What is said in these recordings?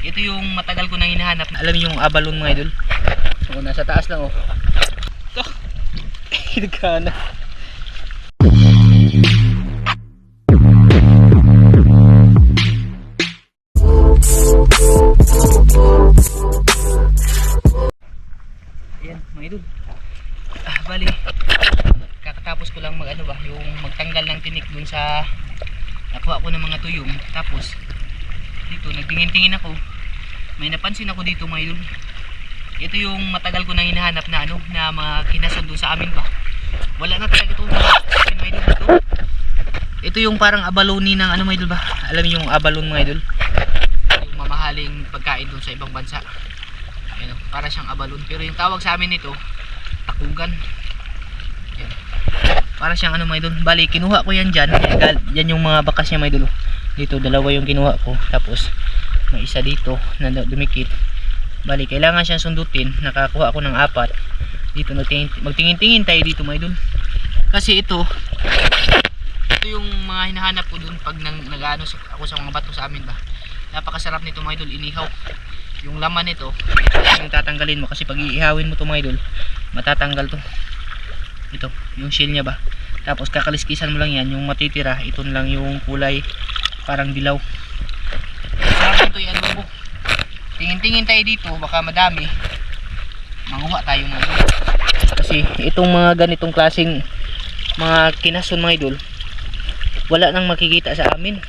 Ito yung matagal ko nang hinahanap. Alam niyo yung abalon mga idol? So, nasa taas lang oh. Ito. Nagkana. Ayan, mga idol. Ah, bali. Kakatapos ko lang mag ano ba, yung magtanggal ng tinik dun sa nakuha ko ng mga tuyong. Tapos, dito, nagtingin-tingin ako. May napansin ako dito mga idol. Ito yung matagal ko nang hinahanap na ano, na mga kinason dun sa amin ba. Wala na talaga ito mga idol dito. Ito yung parang abaloni ng ano mga idol ba? Alam yung abalon mga idol? Yung mamahaling pagkain dun sa ibang bansa. Ayun, oh, para siyang abalon. Pero yung tawag sa amin nito, takugan. Yan. Para siyang ano mga idol. Bali, kinuha ko yan dyan. Yan yung mga bakas niya mga idol. oh. Dito, dalawa yung kinuha ko. Tapos, may isa dito na dumikit. Bali, kailangan siyang sundutin. Nakakuha ako ng apat. Dito, magtingin- magtingin-tingin tayo dito mga idol. Kasi ito, ito yung mga hinahanap ko dun pag nang, nag-ano ako sa mga bato sa amin ba. Napakasarap nito mga idol, inihaw. Yung laman nito, ito yung tatanggalin mo kasi pag iihawin mo to mga idol, matatanggal to. Ito, yung shell niya ba. Tapos kakaliskisan mo lang yan, yung matitira, ito lang yung kulay parang dilaw. Sarap nito yung adobo. Tingin-tingin tayo dito, baka madami. Manguha tayo mga idol. Kasi itong mga ganitong klaseng mga kinason mga idol, wala nang makikita sa amin.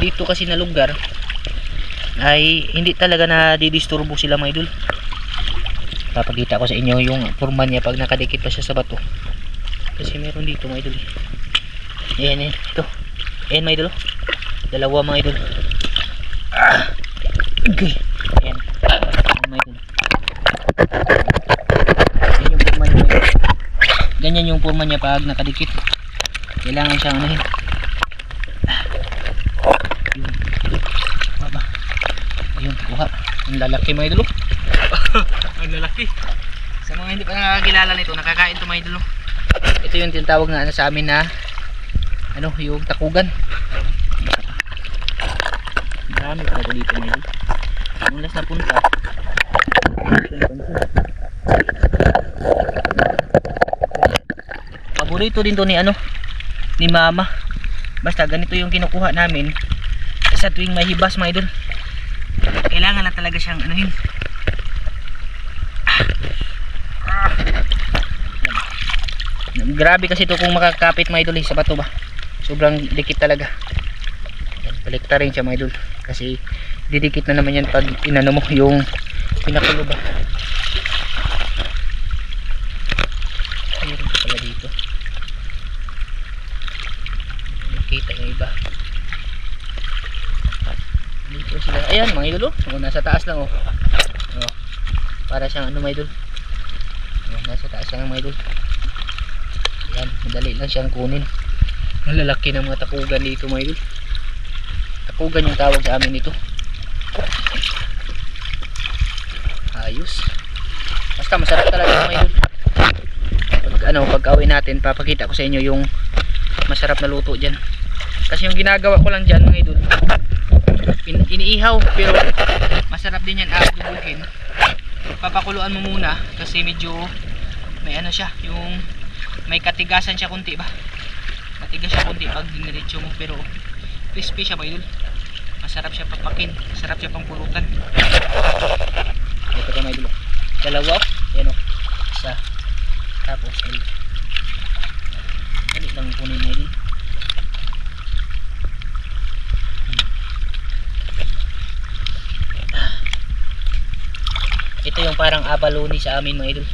Dito kasi na lugar, ay hindi talaga na didisturbo sila mga idol papakita ko sa inyo yung forma niya pag nakadikit pa siya sa bato kasi meron dito mga idol ayan ayan ito ayan mga idol dalawa mga idol ah. Okay. ayan idol ayan yung forma niya ganyan yung forma niya pag nakadikit kailangan siyang anuhin yun baba Ayun, kuha. Ang lalaki mga idolo. Ang lalaki. Sa mga hindi pa nakakilala nito, nakakain to mga idolo. Ito yung tinatawag na ano sa amin na ano, yung takugan. Marami pa dito mga idolo. Yung last na punta. Paborito din to ni ano, ni mama. Basta ganito yung kinukuha namin sa tuwing may hibas mga idol kailangan na talaga siyang anuhin Ah. grabe kasi ito kung makakapit mga idol sa bato ba sobrang dikit talaga balikta rin siya mga idol kasi didikit na naman yan pag inano mo yung pinakulo ba meron pa pala dito. Nakita yung iba. Dito sila. Ayan mga idol. Oh, nasa taas lang oh. oh. para siyang ano mga idol. Oh, nasa taas lang mga idol. Ayan madali lang siyang kunin. Ang lalaki ng mga takugan dito mga idol. Takugan yung tawag sa amin dito ayos basta masarap talaga mga idol pag ano pag awin natin papakita ko sa inyo yung masarap na luto dyan. Kasi yung ginagawa ko lang dyan mga idol in, iniihaw pero masarap din yan adubuhin papakuluan mo muna kasi medyo may ano siya yung may katigasan siya kunti ba? Matigas siya kunti pag diniretso mo pero crispy siya mga idol. Masarap siya papakin masarap siya pang pulutan ito mga idol dalawa. Yan o. Isa. Tapos dali dali lang kunin mga idol ito yung parang abalone sa amin mga idol.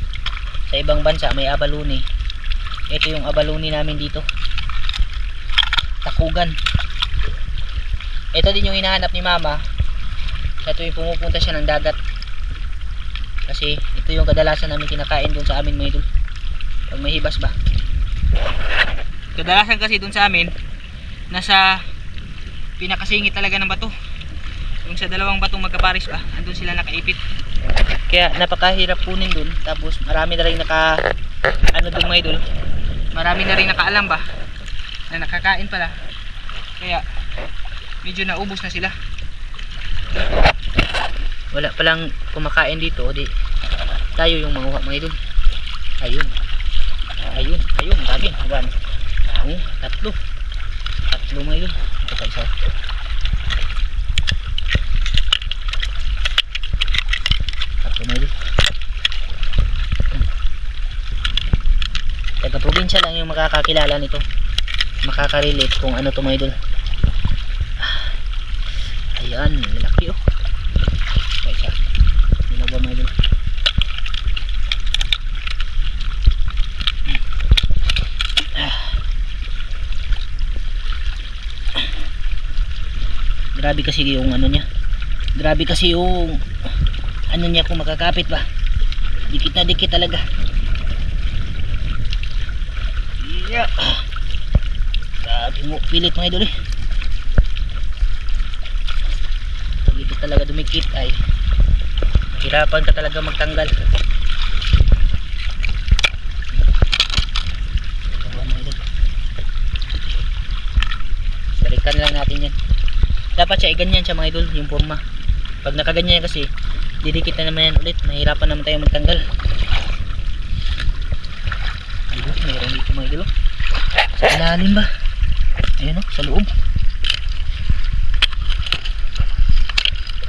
Sa ibang bansa may abalone. Ito yung abalone namin dito. Takugan. Ito din yung hinahanap ni mama. Sa tuwing pumupunta siya ng dagat kasi ito yung kadalasan namin kinakain dun sa amin mga idol. Pag may hibas ba? Kadalasan kasi dun sa amin nasa pinakasingit talaga ng bato. Yung sa dalawang batong magkaparis ba andun sila nakaipit. Kaya napakahirap kunin dun tapos marami na rin naka ano dun mga idol. Marami na rin nakaalam ba na nakakain pala. Kaya medyo naubos na sila wala palang kumakain dito di tayo yung manguha mga idol. Ayun. Ayun ayun dami. One oh, tatlo. Tatlo mga idol. Ito isa tatlo mga idol. Taga probinsya lang yung makakakilala nito. Makakarelate kung ano to mga idol. Ayan malaki oh ito isa dalawa mga idol grabe kasi yung ano niya. Grabe kasi yung ano niya kung makakapit ba. Dikit na dikit talaga. Yeah. grabe mo. Pilit mga idol eh. Ito talaga dumikit ay. Hirapan ka talaga magtanggal. Balikan lang natin yan dapat siya iganyan siya mga idol yung forma. Pag nakaganyan kasi didikit na naman yan ulit. Mahirapan naman tayo magtanggal. Ayun mayroon dito mga idol oh. ilalim ba? Ayun oh sa loob.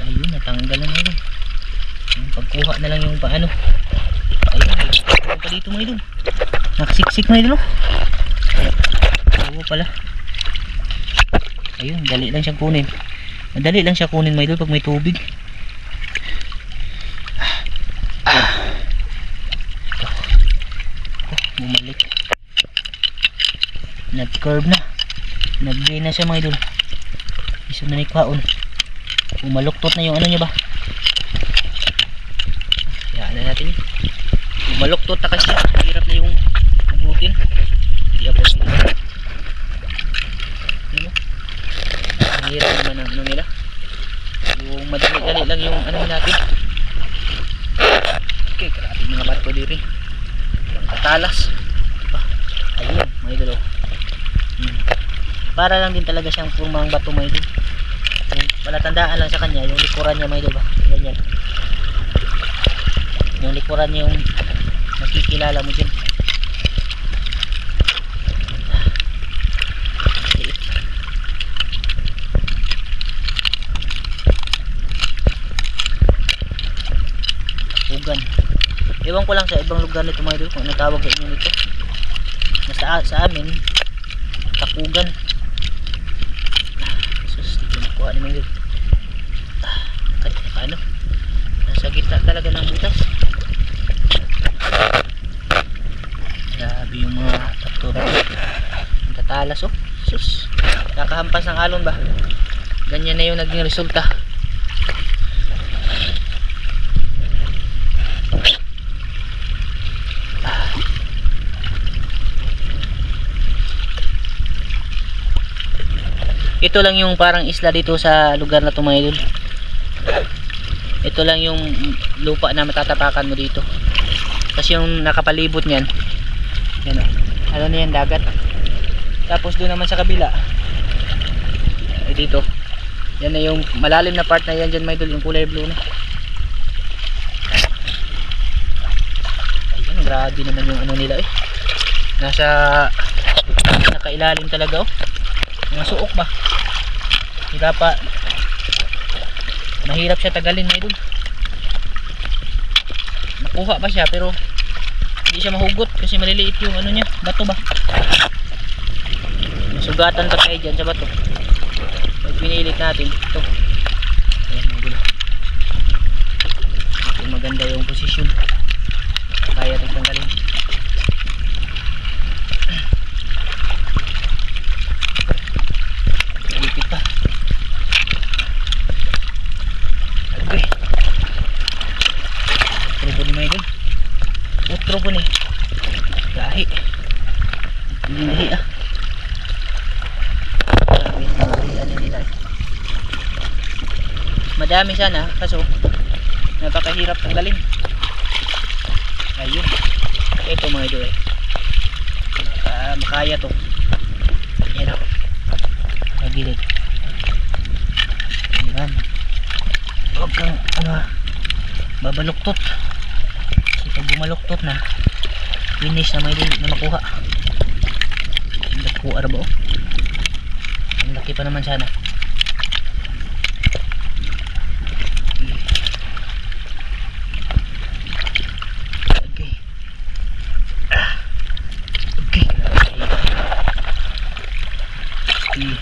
Ayun natanggal na mga idol pagkuha na lang yung paano. Ayun ayun pa dito mga idol. Nakasiksik mga idol oh. Tawa pala ayun dali lang siyang kunin. Madali lang siya kunin idol pag may tubig. Ah. Oh, bumalik. Nag curve na. Nag na siya mga idol isa na ni kwaon umaluktot na yung ano niya ba? Yan na natin? Umaluktot na kasi hirap na yung abutin di ako ano mo ang hirap naman ang ano nila yung madali-dali lang yung ano natin. Okay grabe mga bato diri katalas. Ah, ayun mga idol hmm. para lang din talaga siyang purmang bato mga idol yung palatandaan lang sa kanya yung likuran niya mga idol ba ganyan. Yung likuran niya yung makikilala mo dyan ko lang sa ibang lugar nito mga idol kung ano tawag sa inyo nito. Nasa sa amin, takugan. Sus, di ko nakuha ni mga idol. Ah, na paano. Nasa gitna talaga ng butas. Grabe yung mga takto na Ang tatalas oh. Sus, kakahampas ng alon ba? Ganyan na yung naging resulta. Ito lang yung parang isla dito sa lugar na to ito lang yung lupa na matatapakan mo dito. Kasi yung nakapalibot niyan yan o. Ano na yan dagat. Tapos doon naman sa kabila ay dito. Yan na yung malalim na part na yan dyan mga idol yung kulay blue na. Ayun grabe naman yung ano nila eh. Nasa nakailalim talaga oh. Mga suok ba pa. Mahirap siya tagalin mga idol nakuha pa siya pero hindi siya mahugot kasi maliliit yung ano niya bato ba? Sugatan pa tayo dyan sa bato. Pag pinilit natin ito. Ayan mga ito maganda yung posisyon. Kaya ito tanggalin Lipit pa. Okay. Utro po ni mga idol. Po ni. Lahi. Hindi lahi ah. Madami sana, kaso napakahirap tanggalin. Ayun. Ito mga idol eh. Ah, makaya to. Yan ako sa gilid. Ayan. Huwag kang, ano, babaluktot kasi pag bumaluktot na. Finish na may na makuha. Nakuha ba oh ang laki pa naman sana. Okay. Okay. Okay.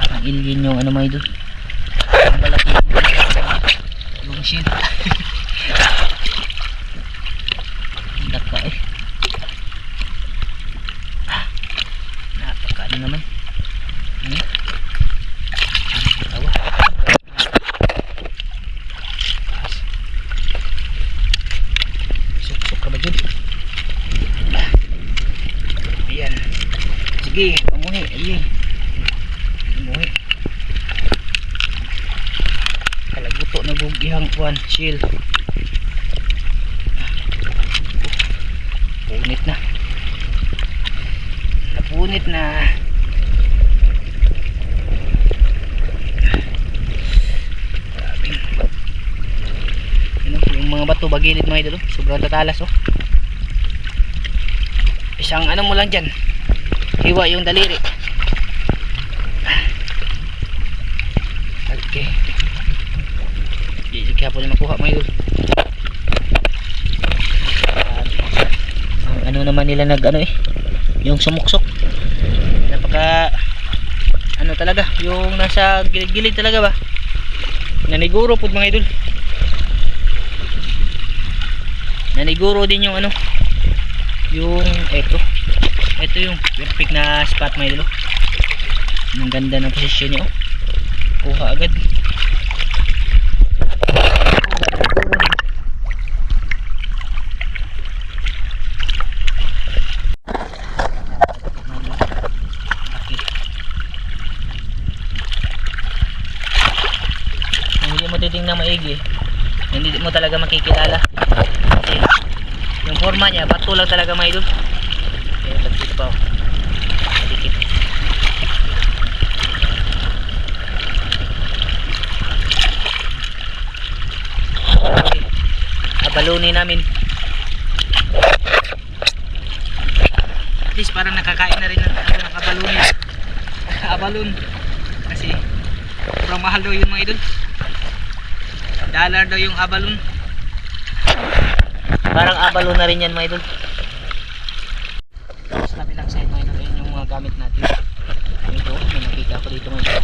Parang alien yung ano may doon ang malaki yung shield ang daka eh Ah, napaka ano naman hmm? tawa suksok ka ba dyan ayan sige pamuhi ayan Umuwi. Kalaguto na bugihang chill. Punit na. Napunit na. Ano, yung mga bato bagilid mga idol, oh. sobrang tatalas oh. Isang ano mo lang dyan. Hiwa yung daliri. Okay. Na makuha mga idol. Ang ano naman nila nag ano eh. Yung sumuksok. Napaka ano talaga. Yung nasa gilid-gilid talaga ba. Naniguro po mga idol. Naniguro din yung ano. Yung eto. Ito yung perfect na spot mga idol. oh. Ang ganda ng posisyon niya oh kuha agad Kung hindi mo titingnan maigi hindi mo talaga makikilala kasi yung forma niya bato talaga may idol eh tagkit pa oh. Dikit. Okay. Abalunin namin. At least parang nakakain na rin ako ng abalunin. Abalun. Kasi sobrang mahal daw yun mga idol. Dollar daw yung abalun. Parang abalon na rin yan mga idol. Sa kabilang side mga idol, yun yung mga gamit natin. Ito, may nakita ko dito mga idol.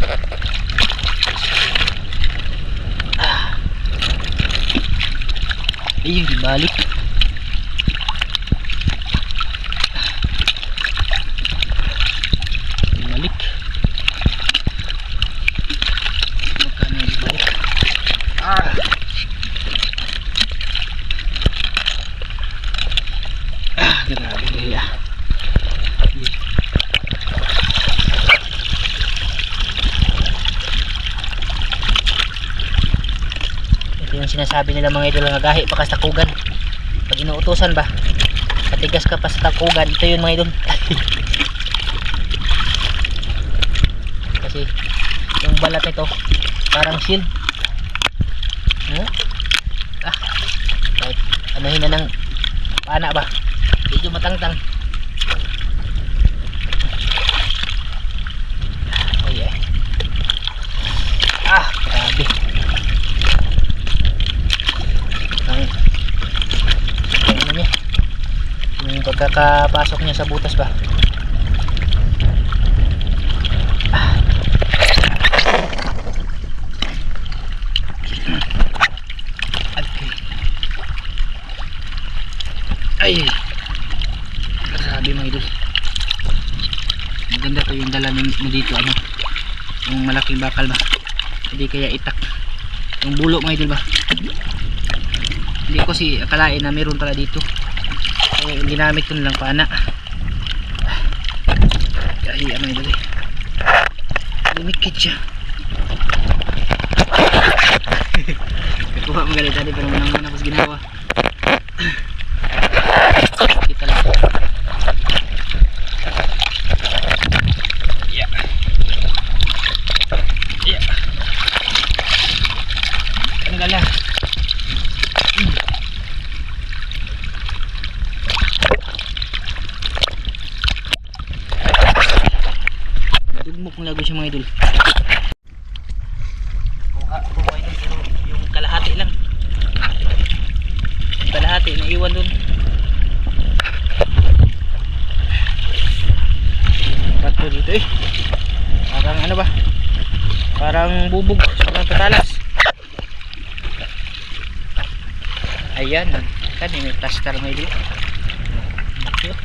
Ayun, balik. Balik. Magkano yung balik? Ah! Ah, grabe kaya. Ito yung sinasabi nila mga idol nga gahi pa sa. Pag inuutosan ba, katigas ka pa sa takugan, ito yun mga idol. Kasi yung balat nito, parang shield. Hmm? Ah, kahit anuhin na ng pana ba? Matangtang. Oh yeah. Ah, grabe. Ang, ano niya? Yung pagkakapasok niya sa butas ba? Ah. Ay. Grabe mga idol. Maganda to yung dala mo dito ano. Yung malaking bakal ba. Hindi kaya itak. Yung bulo mga idol ba. Hindi ko si akalain na meron pala dito. Eh, ginamit ko nilang pana. Kaya mga idol eh. Lumikit siya. Nakuha galit tadi pero manang mana pas ginawa. Kita lang. Yeah. Tugmok ng lago siya mga idol. Kuha ko mga idol pero yung kalahati lang. Yung kalahati naiwan dun. Bato dito eh. Parang ano ba? Parang bubog. Parang tatalas. Ayan. Kan mga idol. Laki oh.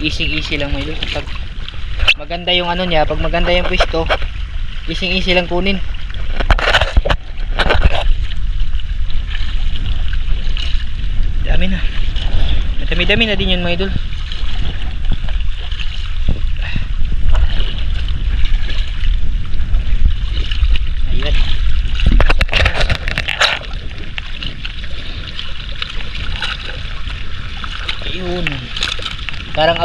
Easy, lang mga. Pag maganda yung ano niya, pag maganda yung pwesto, easy, easy lang kunin. Dami na. Dami-dami na din yun mga idol. Ayan. Ayun.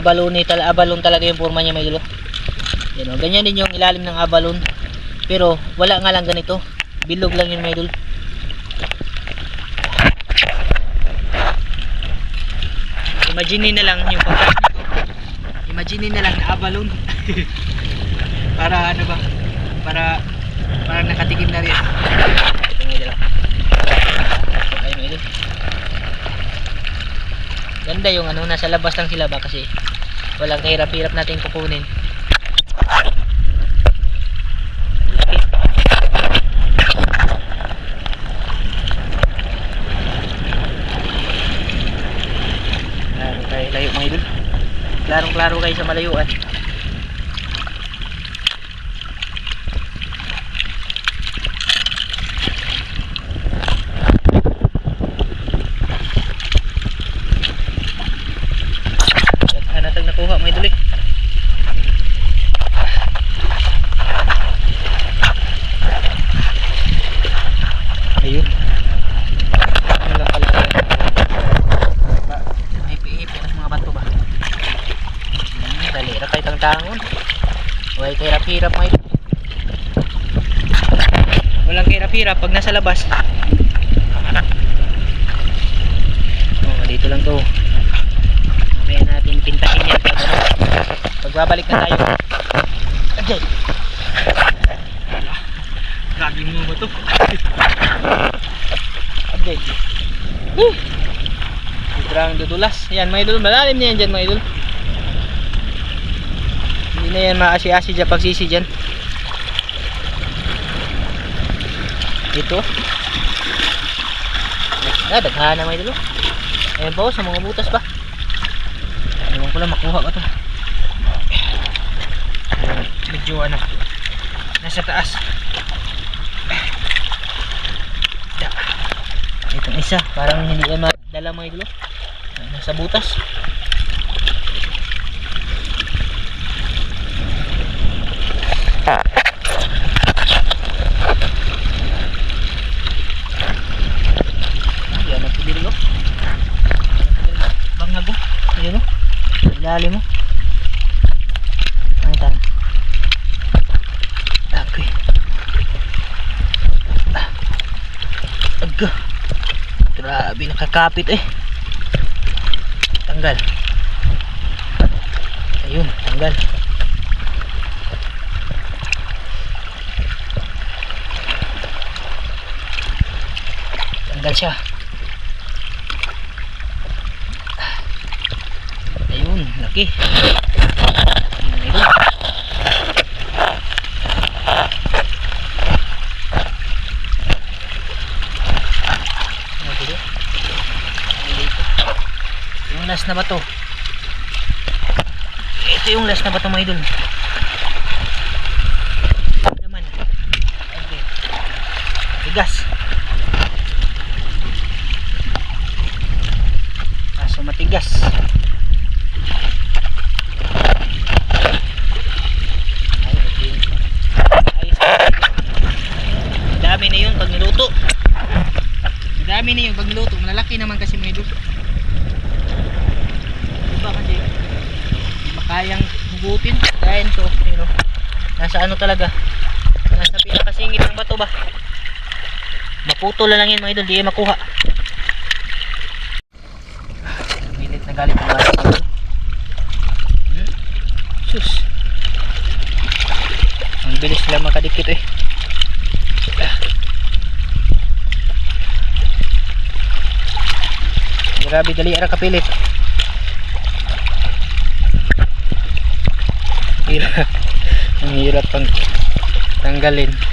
Parang abalon ni tal abalon talaga yung forma niya may idol. Yan o. Ganyan din yung ilalim ng abalon. Pero wala nga lang ganito. Bilog lang yun may idol. Imagine na lang yung pagka Imagine na lang na abalon. para ano ba? Para para nakatikim na rin. Ito may idol. Ayun may idol. Ganda yung ano, nasa labas lang sila ba kasi walang kahirap-hirap natin kukunin. Klaro kayo sa malayuan. Daghan natang nakuha mga idol eh. Ayun. Ano lang pala tayo. Ba, Ipi-ipi ng mga bato ba? Hmm, dali ra kay tangtangon. Huwag kahirap-hirap mga idol. Walang kahirap-hirap pag nasa labas. Oh, dito lang to. Mamaya natin pintahin yan pag ano. Pagbabalik na tayo. Ajay. Grabe mo ba to? Ajay. Woo! Sobrang dudulas. Yan mga idol. Malalim na yan dyan mga idol. Hindi na yan maasi-asi dyan pagsisi dyan. Ito. Ah, daghan na mga idol. Ayan po sa mga butas ba? Ewan ko lang makuha ba to. Medyo ano. Nasa taas. Itong isa, parang hindi ka madala mga idolo. Nasa butas. Yan ang pili ko. Bangago. Ayun o. Ilalim mo. Ang tarang. Okay. Ah. Aga. Grabe nakakapit eh. Tanggal. Ayun, tanggal. Tanggal siya. Ayun, laki. Yung last na ba to? Ito yung last na ba to mga idol? Naman? Okay. Tigas. Naputol lang yan mga idol, di makuha. Pilit na galit ang galit. Sus. Ang bilis nila makadikit eh. Grabe dali ara kapilit. Hirap. Ang hirap pang tanggalin.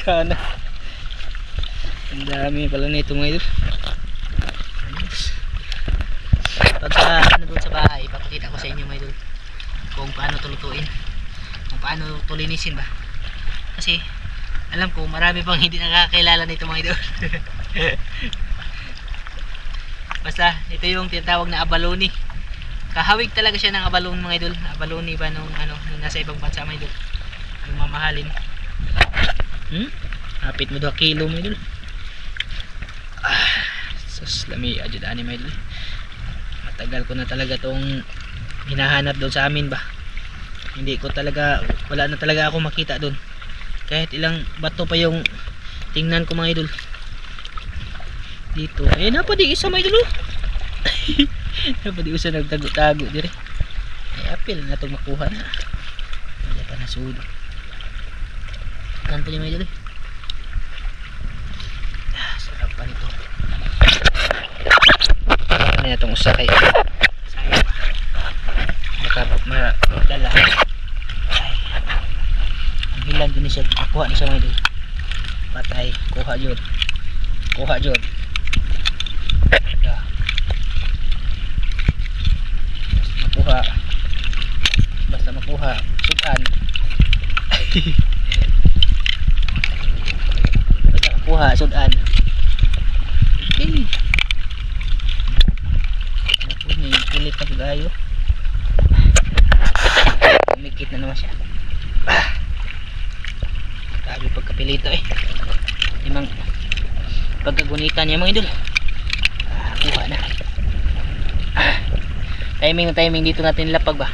Daghan na. Ang dami pala nito mga idol. Pagka ano doon sa bahay, papakita ko sa inyo mga idol kung paano tulutuin. Kung paano tulinisin ba. Kasi alam ko marami pang hindi nakakilala nito mga idol. Basta ito yung tinatawag na abalone. Kahawig talaga siya ng abalone mga idol. Abalone ba nung ano nung nasa ibang bansa mga idol. Yung mamahalin. Hmm? Hapit mo 2 kilo mga idol. Ah, sus lami adjud ani mga idol. Matagal ko na talaga tong hinahanap doon sa amin ba. Hindi ko talaga wala na talaga ako makita doon. Kahit ilang bato pa yung tingnan ko mga idol. Dito. Eh napa di isa mga idol. oh. napa di isa nagtago-tago dire. Ay apil na itong makuha na. Wala pa nasud. Niya mga idol. eh. Ah, sarap pa nito. Ano na itong usa kay sayang pa. Ay. Ang hilan din siya. Kuha ni siya mga idol. Patay. Kuha yun. Kuha yun. Basta makuha. Basta makuha. Sudan. Makuha. Sudan. Okay. Ano po may kulit na gayo. Umikit na naman siya. Grabe pagkapilito eh. Limang pagkagunita niya mga idol. Ah, kuha na. Ah. Timing na timing dito natin lapag ba.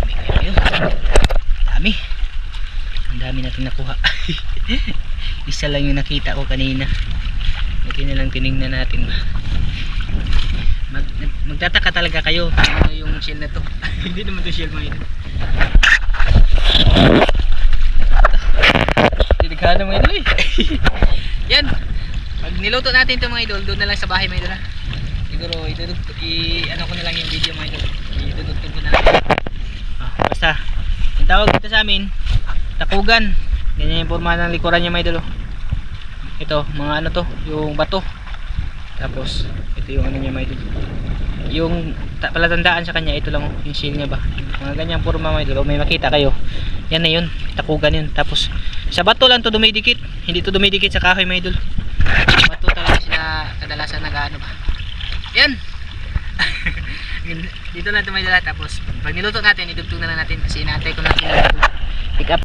Dami kayo yun. Dami. Ang dami natin nakuha. Isa lang yung nakita ko kanina. Buti na lang tinignan natin ba. Mag, magtataka talaga kayo ano yung shell na to. Hindi naman to shell mga idol. Tinighan na mga idol eh. Yan. Pag niluto natin ito mga idol, doon na lang sa bahay mga idol ha. Siguro idudugtog, i ano ko na lang yung video mga idol. Idudugtog ko na lang. Ah, basta, yung tawag dito sa amin, takugan. Ganyan yung forma ng likuran niya mga idol. oh. Ito, mga ano to, yung bato. Tapos, ito yung ano niya mga idol. Yung ta- palatandaan sa kanya, ito lang yung seal niya ba. Mga ganyang forma idol. Kung may makita kayo, yan na yun. Takugan yun. Tapos, sa bato lang to dumidikit. Hindi to dumidikit sa kahoy mga idol. Bato talaga sila kadalasan nag-ano ba. Yan. Dito na ito may dala. Tapos, pag niluto natin, idugtong na lang natin kasi inaantay ko natin. Pick up